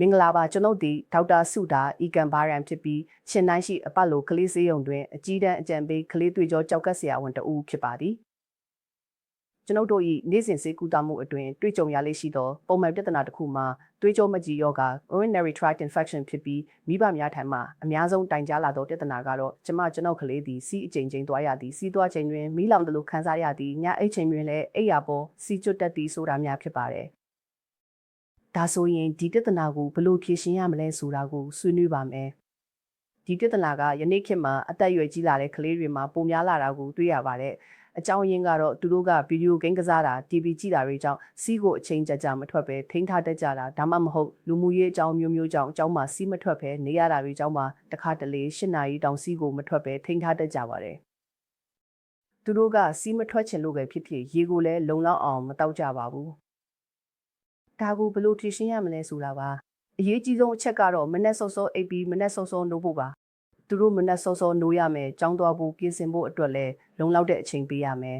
မင်္ဂလာပါကျွန်ုပ်ဒီဒေါက်တာစုဒါအီကန်ဘာရန်ဖြစ်ပြီးရှင်တိုင်းရှိအပတ်လိုကလေးစေးရုံတွင်အကြီးတန်းအကြံပေးကလေးတွေ့ကြောကြောက်ကပ်ဆရာဝန်တဦးဖြစ်ပါသည်ကျွန်ုပ်တို့၏နေ့စဉ်စေကူတာမှုအတွင်တွေ့ကြုံရလေရှိသောပုံမှန်ပြဿနာတစ်ခုမှာတွေးကြောမကြီးယောဂ urinary tract infection ဖြစ်ပြီးမိဘများထံမှအများဆုံးတိုင်ကြားလာသောပြဿနာကတော့ကျမကျွန်ုပ်ကလေးသည်စီးအကြိမ်ကြိမ်သွားရသည်စီးသွားချိန်တွင်မိလောင်တလို့ခံစားရသည်ညအိတ်ချိန်တွင်လည်းအိပ်ရာပေါ်စီးကျွတ်တက်သည်ဆိုတာများဖြစ်ပါတယ် ဒါဆိုရင်ဒီပြဿနာကိုဘယ်လိုဖြေရှင်းရမလဲဆိုတာကိုဆွေးနွေးပါမယ်ဒီပြဿနာကယနေ့ခေတ်မှာအသက်အရွယ်ကြီးလာတဲ့ကလေးတွေမှာပုံများလာတာကိုတွေ့ရပါတယ်အကြောင်းရင်းကတော့သူတို့ကဗီဒီယိုဂိမ်းကစားတာ TV ကြည့်တာတွေကြောင့်စီးကိုအချိန်ကြာကြာမထွက်ပဲထိန်းထားတတ်ကြတာဒါမှမဟုတ်လူမှုရေးအကြောင်းမျိုးမျိုးကြောင့်အကြောင်းမှာစီးမထွက်ပဲနေရတာတွေကြောင့်မှတခါတလေ၈နာရီတောင်စီးကိုမထွက်ပဲထိန်းထားတတ်ကြပါတယ်သူတို့ကစီးမထွက်ချင်လို့ပဲဖြစ်ဖြစ်ရေကိုလည်းလုံလောက်အောင်မတောက်ကြပါဘူး ဒါကိုဘယ်လိုဖြေရှင်းရမလဲဆိုတာပါအရေးကြီးဆုံးအချက်ကတော့မနက်စောစောအိပ်ပြီးမနက်စောစောနိုးဖို့ပါသူတို့မနက်စောစောနိုးရမယ်ကြောင်းသွားဖို့ပြင်ဆင်ဖို့အတွက်လည်းလုံလောက်တဲ့အချိန်ပေးရမယ်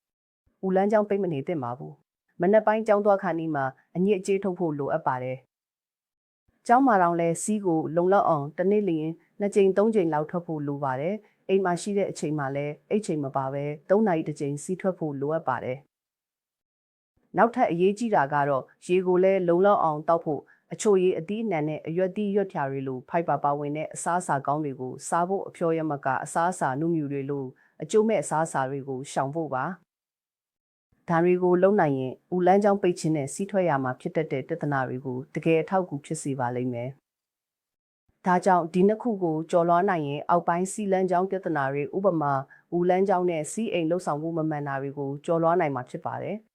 ။ဦးလန်းကြောင်းပိတ်မနေသင့်ပါဘူး။မနက်ပိုင်းကြောင်းသွားခါနီးမှာအညစ်အကြေးထုတ်ဖို့လိုအပ်ပါတယ်။ကျောင်းမှာတော့လဲစီးကိုလုံလောက်အောင်တစ်နေ့လျင်နှစ်ကြိမ်သုံးကြိမ်လောက်ထွက်ဖို့လိုပါတယ်။အိမ်မှာရှိတဲ့အချိန်မှာလည်းအိတ်ချိန်မပါပဲ၃နာရီတစ်ကြိမ်စီးထွက်ဖို့လိုအပ်ပါတယ်။ နောက်ထပ်အရေးကြီးတာကတော့ရေကိုလည်းလုံလောက်အောင်တောက်ဖို့အချိုရည်အသီးအနှံနဲ့အရွက်သီးရွက်ဖြာတွေလိုဖိုက်ပါပါဝင်တဲ့အစားအစာကောင်းတွေကိုစားဖို့အဖျော်ရမကအစားအစာနုမြူတွေလိုအကျိုးမဲ့အစားအစာတွေကိုရှောင်ဖို့ပါဒါတွေကိုလုံနိုင်ရင်ဦးလန်းချောင်းပိတ်ခြင်းနဲ့စီးထွက်ရမှာဖြစ်တတ်တဲ့ပြဿနာတွေကိုတကယ်အထောက်အကူဖြစ်စေပါလိမ့်မယ်ဒါကြောင့်ဒီနှစ်ခုကိုကြော်လွှားနိုင်ရင်အောက်ပိုင်းစီလန်းချောင်းပြဿနာတွေဥပမာဦးလန်းချောင်းနဲ့စီးအိမ်လှုပ်ဆောင်မှုမမှန်တာတွေကိုကြော်လွှားနိုင်မှာဖြစ်ပါတယ်။